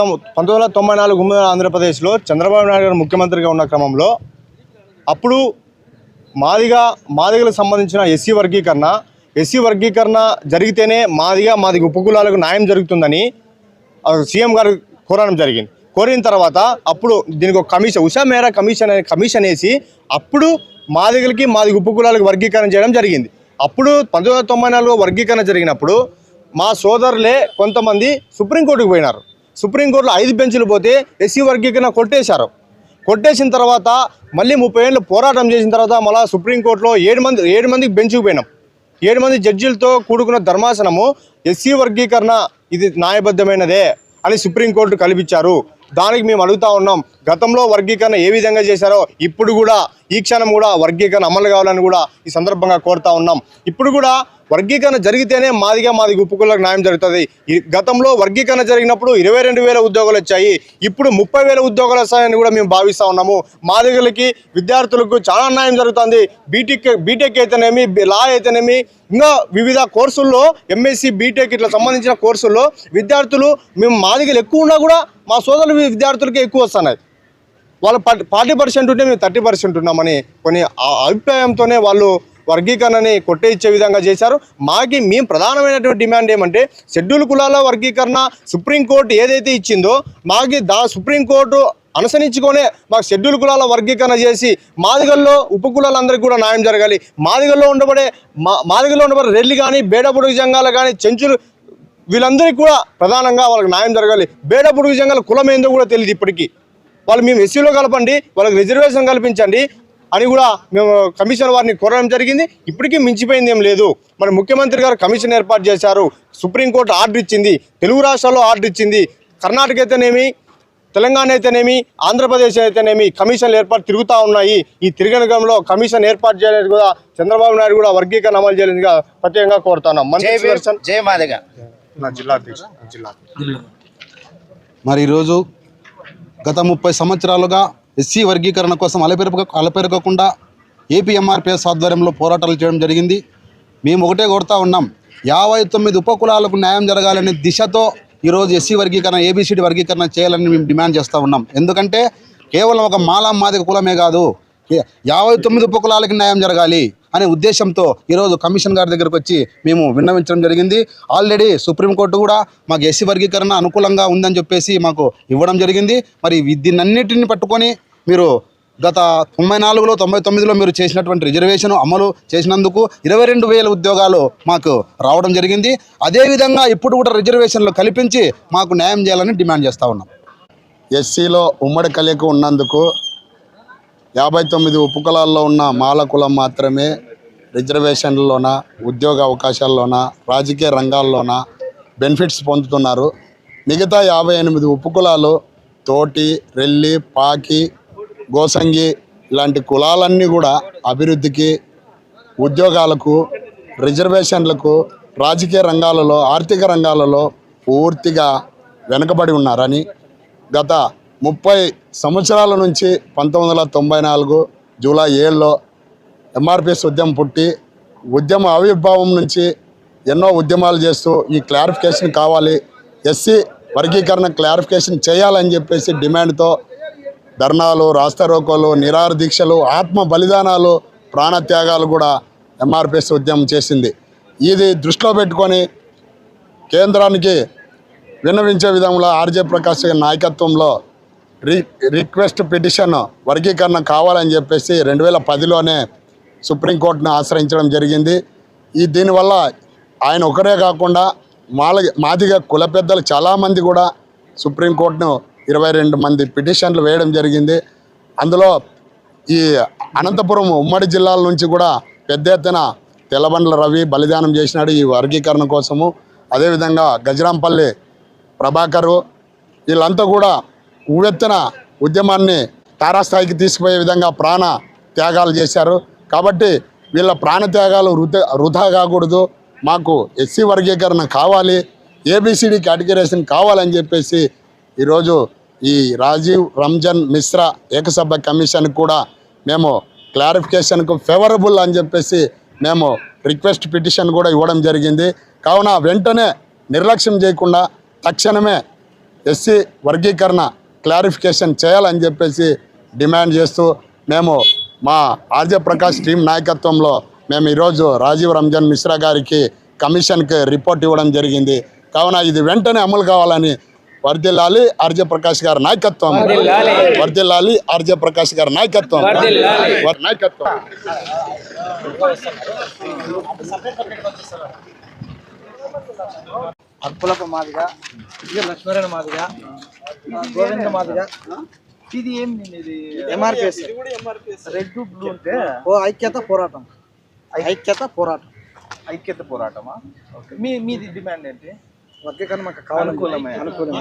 పంతొమ్మిది వందల తొంభై నాలుగు ఉమ్మడి ఆంధ్రప్రదేశ్లో చంద్రబాబు నాయుడు గారు ముఖ్యమంత్రిగా ఉన్న క్రమంలో అప్పుడు మాదిగా మాదిగలకు సంబంధించిన ఎస్సీ వర్గీకరణ ఎస్సీ వర్గీకరణ జరిగితేనే మాదిగా మాదిగ ఉపకులాలకు న్యాయం జరుగుతుందని సీఎం గారు కోరడం జరిగింది. కోరిన తర్వాత అప్పుడు దీనికి ఒక కమిషన్ ఉషా మేరా కమిషన్ అనే కమిషన్ వేసి అప్పుడు మాదిగలకి మాదిగ ఉపకులాలకు వర్గీకరణ చేయడం జరిగింది. అప్పుడు పంతొమ్మిది వందల తొంభై నాలుగులో వర్గీకరణ జరిగినప్పుడు మా సోదరులే కొంతమంది సుప్రీంకోర్టుకు పోయినారు. సుప్రీంకోర్టులో ఐదు బెంచ్లు పోతే ఎస్సీ వర్గీకరణ కొట్టేశారు. కొట్టేసిన తర్వాత మళ్ళీ ముప్పై ఏళ్ళు పోరాటం చేసిన తర్వాత మళ్ళీ సుప్రీంకోర్టులో ఏడు మంది ఏడు మందికి బెంచ్కి పోయినాం. ఏడు మంది జడ్జీలతో కూడుకున్న ధర్మాసనము ఎస్సీ వర్గీకరణ ఇది న్యాయబద్ధమైనదే అని సుప్రీంకోర్టు కల్పించారు. దానికి మేము అడుగుతా ఉన్నాం. గతంలో వర్గీకరణ ఏ విధంగా చేశారో ఇప్పుడు కూడా ఈ క్షణం కూడా వర్గీకరణ అమలు కావాలని కూడా ఈ సందర్భంగా కోరుతా ఉన్నాం. ఇప్పుడు కూడా వర్గీకరణ జరిగితేనే మాదిగా మాది ఉపకులకు న్యాయం జరుగుతుంది. ఈ గతంలో వర్గీకరణ జరిగినప్పుడు ఇరవై రెండు వేల ఉద్యోగాలు వచ్చాయి. ఇప్పుడు ముప్పై వేల ఉద్యోగాలు వస్తాయని కూడా మేము భావిస్తూ ఉన్నాము. మాదిగలకి విద్యార్థులకు చాలా న్యాయం జరుగుతుంది. బీటెక్ బీటెక్ అయితేనేమి లా అయితేనేమి ఇంకా వివిధ కోర్సుల్లో ఎంఎస్సి బీటెక్ ఇట్లా సంబంధించిన కోర్సుల్లో విద్యార్థులు మేము మాదిగలు ఎక్కువ ఉన్నా కూడా మా సోదరులు విద్యార్థులకి ఎక్కువ వస్తున్నాయి. వాళ్ళు ఫార్టీ పర్సెంట్ ఉంటే మేము థర్టీ పర్సెంట్ ఉన్నామని కొన్ని ఆ- అభిప్రాయంతోనే వాళ్ళు వర్గీకరణని కొట్టేయించే విధంగా చేశారు. మాకి మేము ప్రధానమైనటువంటి డిమాండ్ ఏమంటే షెడ్యూల్ కులాల వర్గీకరణ సుప్రీంకోర్టు ఏదైతే ఇచ్చిందో మాకి దా సుప్రీంకోర్టు అనుసరించుకొనే మాకు షెడ్యూల్ కులాల వర్గీకరణ చేసి మాదిగల్లో ఉపకులాలందరికీ కూడా న్యాయం జరగాలి. మాదిగల్లో ఉండబడే మా మాదిగల్లో ఉండబడే రెల్లి కానీ బేడపుడుగు జంగాలు కానీ చెంచులు వీళ్ళందరికీ కూడా ప్రధానంగా వాళ్ళకి న్యాయం జరగాలి. బేడపుడుగు జంగాల కులం ఏందో కూడా తెలియదు ఇప్పటికీ. వాళ్ళు మేము ఎస్సీలో కలపండి వాళ్ళకి రిజర్వేషన్ కల్పించండి అని కూడా మేము కమిషన్ వారిని కోరడం జరిగింది. ఇప్పటికీ మించిపోయింది ఏం లేదు. మరి ముఖ్యమంత్రి గారు కమిషన్ ఏర్పాటు చేశారు. సుప్రీంకోర్టు ఆర్డర్ ఇచ్చింది. తెలుగు రాష్ట్రాల్లో ఆర్డర్ ఇచ్చింది. కర్ణాటక అయితేనేమి తెలంగాణ అయితేనేమి ఆంధ్రప్రదేశ్ అయితేనేమి కమిషన్లు ఏర్పాటు తిరుగుతూ ఉన్నాయి. ఈ తిరగనగంలో కమిషన్ ఏర్పాటు చేయలేదు కూడా చంద్రబాబు నాయుడు కూడా వర్గీకరణ అమలు చేయలేదుగా ప్రత్యేకంగా కోరుతున్నాం. మంత్రి జై భీమ్, సుదర్శన్. జై మాదిగ. నా జిల్లా అధ్యక్షుడు జిల్లా మరి ఈరోజు గత ముప్పై సంవత్సరాలుగా ఎస్సీ వర్గీకరణ కోసం అలపెరప అలపెరగకుండా ఏపీఎంఆర్పిఎస్ ఆధ్వర్యంలో పోరాటాలు చేయడం జరిగింది. మేము ఒకటే కోరుతా ఉన్నాం యాభై తొమ్మిది ఉపకులాలకు న్యాయం జరగాలనే దిశతో ఈరోజు ఎస్సీ వర్గీకరణ ఏబిసిడి వర్గీకరణ చేయాలని మేము డిమాండ్ చేస్తూ ఉన్నాం. ఎందుకంటే కేవలం ఒక మాలా మాదిక కులమే కాదు యాభై తొమ్మిది ఉపకులాలకి న్యాయం జరగాలి. అనే ఉద్దేశంతో ఈరోజు కమిషన్ గారి దగ్గరకు వచ్చి మేము విన్నవించడం జరిగింది. ఆల్రెడీ సుప్రీంకోర్టు కూడా మాకు ఎస్సీ వర్గీకరణ అనుకూలంగా ఉందని చెప్పేసి మాకు ఇవ్వడం జరిగింది. మరి వి- దీన్నన్నిటిని పట్టుకొని మీరు గత తొంభై నాలుగులో తొంభై తొమ్మిదిలో మీరు చేసినటువంటి రిజర్వేషన్ అమలు చేసినందుకు ఇరవై రెండు వేల ఉద్యోగాలు మాకు రావడం జరిగింది. అదేవిధంగా ఇప్పుడు కూడా రిజర్వేషన్లు కల్పించి మాకు న్యాయం చేయాలని డిమాండ్ చేస్తూ ఉన్నాం. ఎస్సీలో ఉమ్మడి కలియక ఉన్నందుకు యాభై తొమ్మిది ఉపకులాల్లో ఉన్న మాల కులం మాత్రమే రిజర్వేషన్లలోన ఉద్యోగ అవకాశాల్లోన రాజకీయ రంగాల్లోన బెనిఫిట్స్ పొందుతున్నారు. మిగతా యాభై ఎనిమిది ఉపకులాలు తోటి రెల్లి పాకి గోసంగి ఇలాంటి కులాలన్నీ కూడా అభివృద్ధికి ఉద్యోగాలకు రిజర్వేషన్లకు రాజకీయ రంగాలలో ఆర్థిక రంగాలలో పూర్తిగా వెనుకబడి ఉన్నారని గత ముప్పై సంవత్సరాల నుంచి పంతొమ్మిది వందల తొంభై నాలుగు జూలై ఏడులో ఎంఆర్పిఎస్ ఉద్యమం పుట్టి ఉద్యమ ఆవిర్భావం నుంచి ఎన్నో ఉద్యమాలు చేస్తూ ఈ క్లారిఫికేషన్ కావాలి ఎస్సీ వర్గీకరణ క్లారిఫికేషన్ చేయాలని చెప్పేసి డిమాండ్తో ధర్నాలు రాస్తారోకోలు నిరార దీక్షలు ఆత్మ బలిదానాలు ప్రాణత్యాగాలు కూడా ఎంఆర్పిఎస్ ఉద్యమం చేసింది. ఇది దృష్టిలో పెట్టుకొని కేంద్రానికి విన్నవించే విధంలో ఆర్జే ప్రకాష్ నాయకత్వంలో రి రిక్వెస్ట్ పిటిషన్ వర్గీకరణ కావాలని చెప్పేసి రెండు వేల పదిలోనే సుప్రీంకోర్టును ఆశ్రయించడం జరిగింది. ఈ దీనివల్ల ఆయన ఒకరే కాకుండా మాల మాదిగ కుల పెద్దలు చాలామంది కూడా సుప్రీంకోర్టును ఇరవై రెండు మంది పిటిషన్లు వేయడం జరిగింది. అందులో ఈ అనంతపురం ఉమ్మడి జిల్లాల నుంచి కూడా పెద్ద ఎత్తున తెల్లబండ్ల రవి బలిదానం చేసినాడు ఈ వర్గీకరణ కోసము. అదేవిధంగా గజరాంపల్లి ప్రభాకరు వీళ్ళంతా కూడా ఉవ్వెత్తున ఉద్యమాన్ని తారాస్థాయికి తీసుకుపోయే విధంగా ప్రాణ త్యాగాలు చేశారు. కాబట్టి వీళ్ళ ప్రాణ త్యాగాలు వృధా వృధా కాకూడదు. మాకు ఎస్సీ వర్గీకరణ కావాలి. ఏబిసిడి కేటగిరేషన్ కావాలని చెప్పేసి ఈరోజు ఈ రాజీవ్ రంజన్ మిశ్రా ఏకసభ్య కమిషన్ కూడా మేము క్లారిఫికేషన్కు ఫేవరబుల్ అని చెప్పేసి మేము రిక్వెస్ట్ పిటిషన్ కూడా ఇవ్వడం జరిగింది. కావున వెంటనే నిర్లక్ష్యం చేయకుండా తక్షణమే ఎస్సీ వర్గీకరణ క్లారిఫికేషన్ చేయాలని చెప్పేసి డిమాండ్ చేస్తూ మేము మా ఆర్జే ప్రకాష్ టీం నాయకత్వంలో మేము ఈరోజు రాజీవ్ రంజాన్ మిశ్రా గారికి కమిషన్కి రిపోర్ట్ ఇవ్వడం జరిగింది. కావున ఇది వెంటనే అమలు కావాలని వర్దిల్లాలి ఆర్జే ప్రకాష్ గారి నాయకత్వం. వర్దిల్లాలి. ఆర్జే ప్రకాష్ గారి నాయకత్వం. నాయకత్వం. అర్పులకు మాదిగా ఇది లక్ష్మీనారాయణ మాదిగా గోవింద మాదిగా ఇది ఏం ఇది ఎంఆర్పిఎస్ రెడ్ బ్లూ ఉంటే ఓ ఐక్యత పోరాటం ఐక్యత పోరాటం ఐక్యత పోరాటమా ఓకే మీ మీది డిమాండ్ ఏంటి వర్గీకరణ మాకు కావాలి అనుకూలమే అనుకూలమే